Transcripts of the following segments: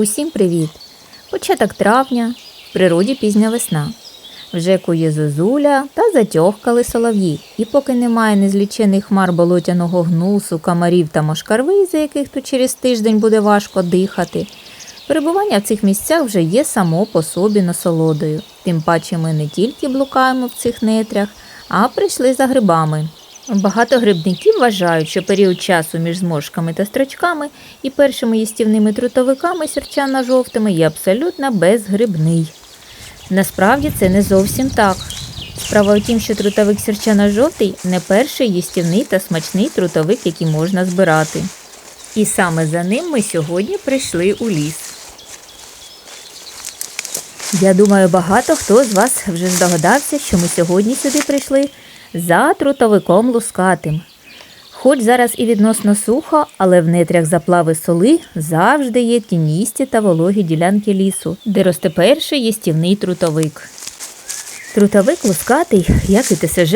Усім привіт! Початок травня, в природі пізня весна. Вже кує зозуля та затьохкали солов'ї. І поки немає незлічених хмар болотяного гнусу, комарів та мошкарви, за яких то через тиждень буде важко дихати, перебування в цих місцях вже є само по собі насолодою. Тим паче ми не тільки блукаємо в цих нетрях, а прийшли за грибами. Багато грибників вважають, що період часу між зморшками та строчками і першими їстівними трутовиками сірчано-жовтими є абсолютно безгрибний. Насправді це не зовсім так. Справа у тім, що трутовик сірчано-жовтий не перший їстівний та смачний трутовик, який можна збирати. І саме за ним ми сьогодні прийшли у ліс. Я думаю, багато хто з вас вже здогадався, що ми сьогодні сюди прийшли за трутовиком лускатим. Хоч зараз і відносно сухо, але в нетрях заплави соли завжди є тіністі та вологі ділянки лісу, де росте перший їстівний трутовик. Трутовик лускатий, як і ТСЖ,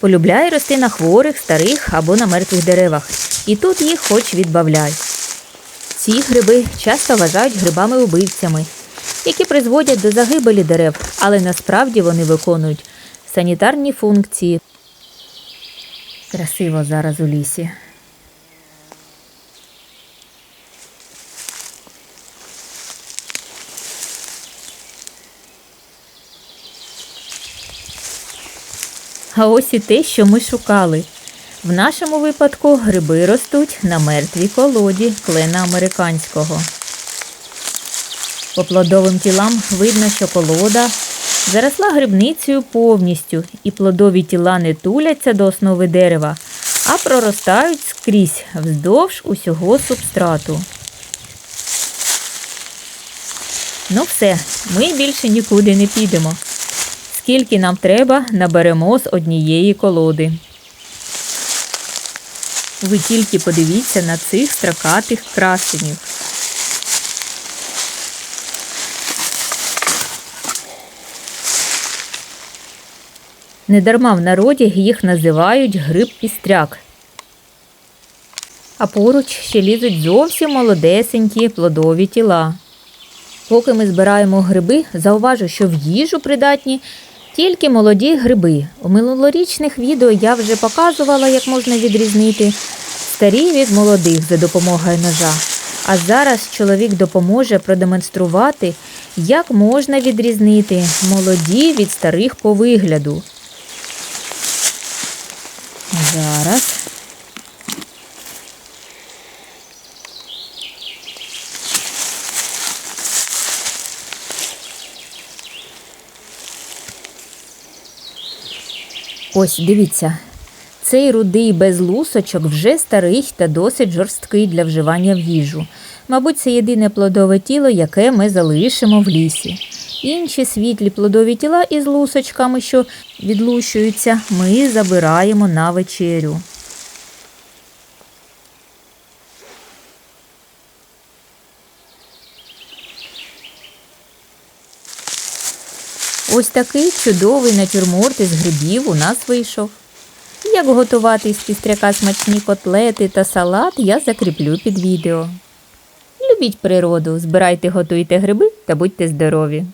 полюбляє рости на хворих, старих або на мертвих деревах. І тут їх хоч відбавляй. Ці гриби часто вважають грибами-убивцями, які призводять до загибелі дерев, але насправді вони виконують санітарні функції. Красиво зараз у лісі. А ось і те, що ми шукали. В нашому випадку гриби ростуть на мертвій колоді клена американського. По плодовим тілам видно, що колода заросла грибницею повністю, і плодові тіла не туляться до основи дерева, а проростають скрізь вздовж усього субстрату. Ну все, ми більше нікуди не підемо. Скільки нам треба, наберемо з однієї колоди. Ви тільки подивіться на цих строкатих красенів. Недарма в народі їх називають гриб пістряк. А поруч ще лізуть зовсім молодесенькі плодові тіла. Поки ми збираємо гриби, зауважу, що в їжу придатні тільки молоді гриби. У минулорічних відео я вже показувала, як можна відрізнити старі від молодих за допомогою ножа. А зараз чоловік допоможе продемонструвати, як можна відрізнити молоді від старих по вигляду. Зараз. Ось дивіться, цей рудий без лусочок вже старий та досить жорсткий для вживання в їжу. Мабуть, це єдине плодове тіло, яке ми залишимо в лісі. Інші світлі плодові тіла із лусочками, що відлущуються, ми забираємо на вечерю. Ось такий чудовий натюрморт із грибів у нас вийшов. Як готувати із пістряка смачні котлети та салат, я закріплю під відео. Любіть природу, збирайте, готуйте гриби та будьте здорові!